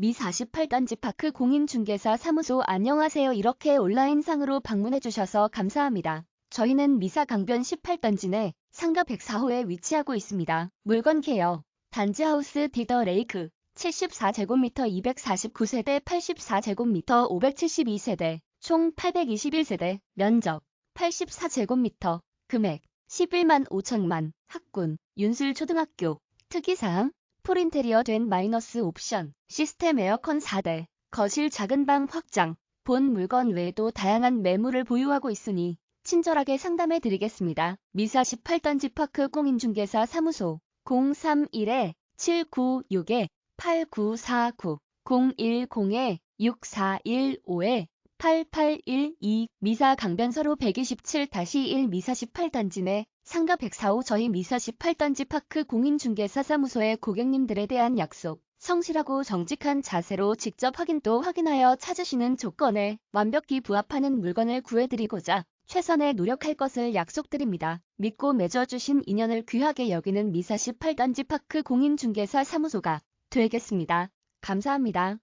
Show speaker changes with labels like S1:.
S1: 미 48단지 파크 공인중개사 사무소 안녕하세요. 이렇게 온라인상으로 방문해주셔서 감사합니다. 저희는 미사 강변 18단지 내 상가 104호에 위치하고 있습니다. 물건 개요. 단지하우스 디더 레이크 74제곱미터 249세대 84제곱미터 572세대 총 821세대 면적 84제곱미터 금액 11만 5천만 학군 윤술초등학교 특이사항 풀인테리어 된 마이너스 옵션 시스템 에어컨 4대 거실 작은 방 확장 본 물건 외에도 다양한 매물을 보유하고 있으니 친절하게 상담해 드리겠습니다. 미사 18단 지 파크 공인중개사 사무소 031-796-8949 010-6415-8812 미사 강변서로 127-1 미사 18단지 내 상가 104호 저희 미사 18단지 파크 공인중개사 사무소의 고객님들에 대한 약속 성실하고 정직한 자세로 직접 확인도 확인하여 찾으시는 조건에 완벽히 부합하는 물건을 구해드리고자 최선의 노력할 것을 약속드립니다. 믿고 맺어주신 인연을 귀하게 여기는 미사 18단지 파크 공인중개사 사무소가 되겠습니다. 감사합니다.